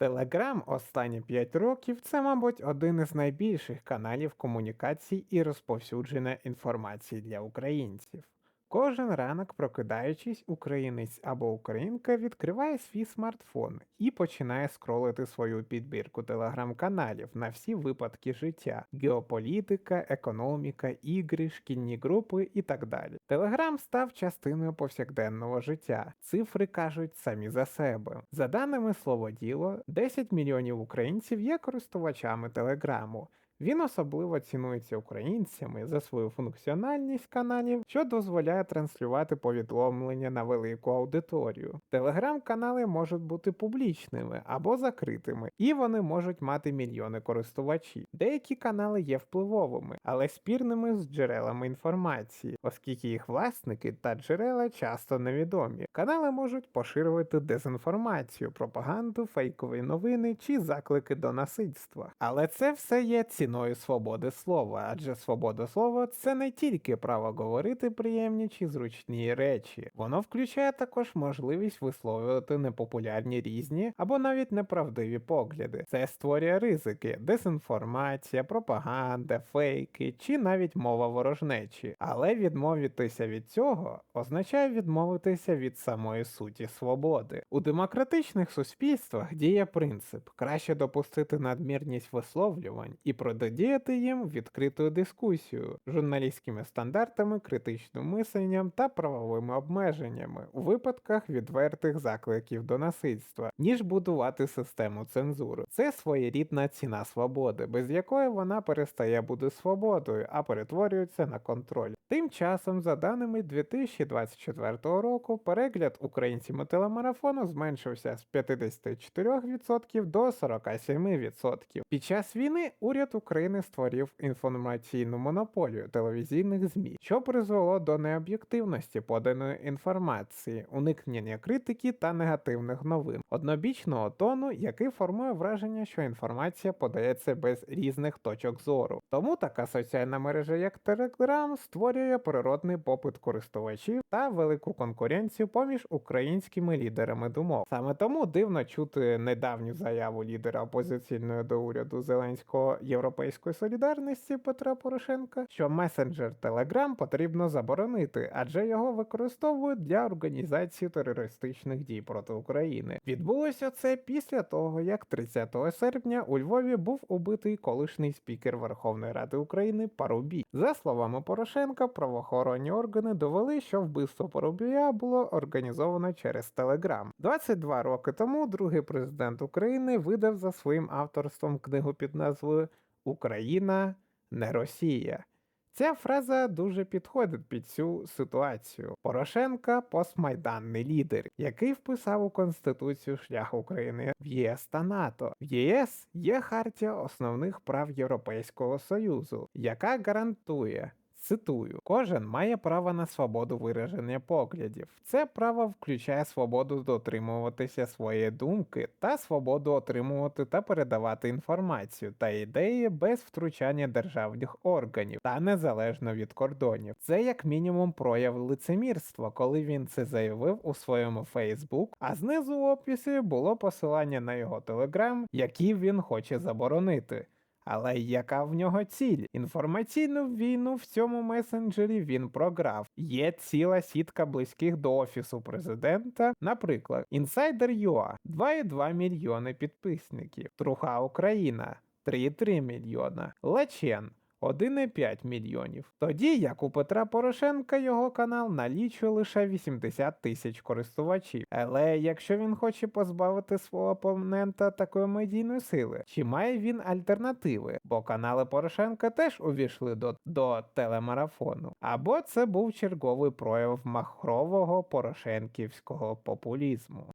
Телеграм останні 5 років це, мабуть, один із найбільших каналів комунікацій і розповсюдження інформації для українців. Кожен ранок, прокидаючись, українець або українка відкриває свій смартфон і починає скролити свою підбірку телеграм-каналів на всі випадки життя: геополітика, економіка, ігри, шкільні групи і так далі. Телеграм став частиною повсякденного життя. Цифри кажуть самі за себе. За даними Словоділо, 10 мільйонів українців є користувачами Телеграму. Він особливо цінується українцями за свою функціональність каналів, що дозволяє транслювати повідомлення на велику аудиторію. Телеграм-канали можуть бути публічними або закритими, і вони можуть мати мільйони користувачів. Деякі канали є впливовими, але спірними з джерелами інформації, оскільки їх власники та джерела часто невідомі. Канали можуть поширювати дезінформацію, пропаганду, фейкові новини чи заклики до насильства. Але це все є ціною свободи слова, адже свобода слова це не тільки право говорити приємні чи зручні речі, воно включає також можливість висловлювати непопулярні різні або навіть неправдиві погляди. Це створює ризики, дезінформація, пропаганда, фейки чи навіть мова ворожнечі. Але відмовитися від цього означає відмовитися від самої суті свободи. У демократичних суспільствах діє принцип краще допустити надмірність висловлювань і протидіяти їм відкритою дискусією, журналістськими стандартами, критичним мисленням та правовими обмеженнями у випадках відвертих закликів до насильства, ніж будувати систему цензури. Це своєрідна ціна свободи, без якої вона перестає бути свободою, а перетворюється на контроль. Тим часом, за даними 2024 року, перегляд українцями телемарафону зменшився з 54% до 47%. Під час війни уряд України створив інформаційну монополію телевізійних ЗМІ, що призвело до необ'єктивності поданої інформації, уникнення критики та негативних новин, однобічного тону, який формує враження, що інформація подається без різних точок зору. Тому така соціальна мережа, як Telegram, створює природний попит користувачів та велику конкуренцію поміж українськими лідерами думок. Саме тому дивно чути недавню заяву лідера опозиційної до уряду Зеленського Європейської солідарності Петра Порошенка, що месенджер Telegram потрібно заборонити, адже його використовують для організації терористичних дій проти України. Відбулося це після того, як 30 серпня у Львові був убитий колишній спікер Верховної Ради України Парубій. За словами Порошенка, правоохоронні органи довели, що вбивство Парубія було організовано через Телеграм. 22 роки тому другий президент України видав за своїм авторством книгу під назвою Україна не Росія. Ця фраза дуже підходить під цю ситуацію. Порошенка постмайданний лідер, який вписав у Конституцію шлях України в ЄС та НАТО. В ЄС є хартія основних прав Європейського Союзу, яка гарантує. Цитую, кожен має право на свободу вираження поглядів. Це право включає свободу дотримуватися своєї думки та свободу отримувати та передавати інформацію та ідеї без втручання державних органів та незалежно від кордонів. Це як мінімум прояв лицемірства, коли він це заявив у своєму Фейсбук, а знизу в описі було посилання на його телеграм, який він хоче заборонити. Але яка в нього ціль? Інформаційну війну в цьому месенджері він програв. Є ціла сітка близьких до офісу президента, наприклад, Insider.ua 2,2 мільйони підписників, Труха Україна 3,3 мільйона, Лечен 1,5 мільйонів. Тоді як у Петра Порошенка його канал налічує лише 80 тисяч користувачів. Але якщо він хоче позбавити свого опонента такої медійної сили, чи має він альтернативи? Бо канали Порошенка теж увійшли до, до телемарафону. Або це був черговий прояв махрового порошенківського популізму.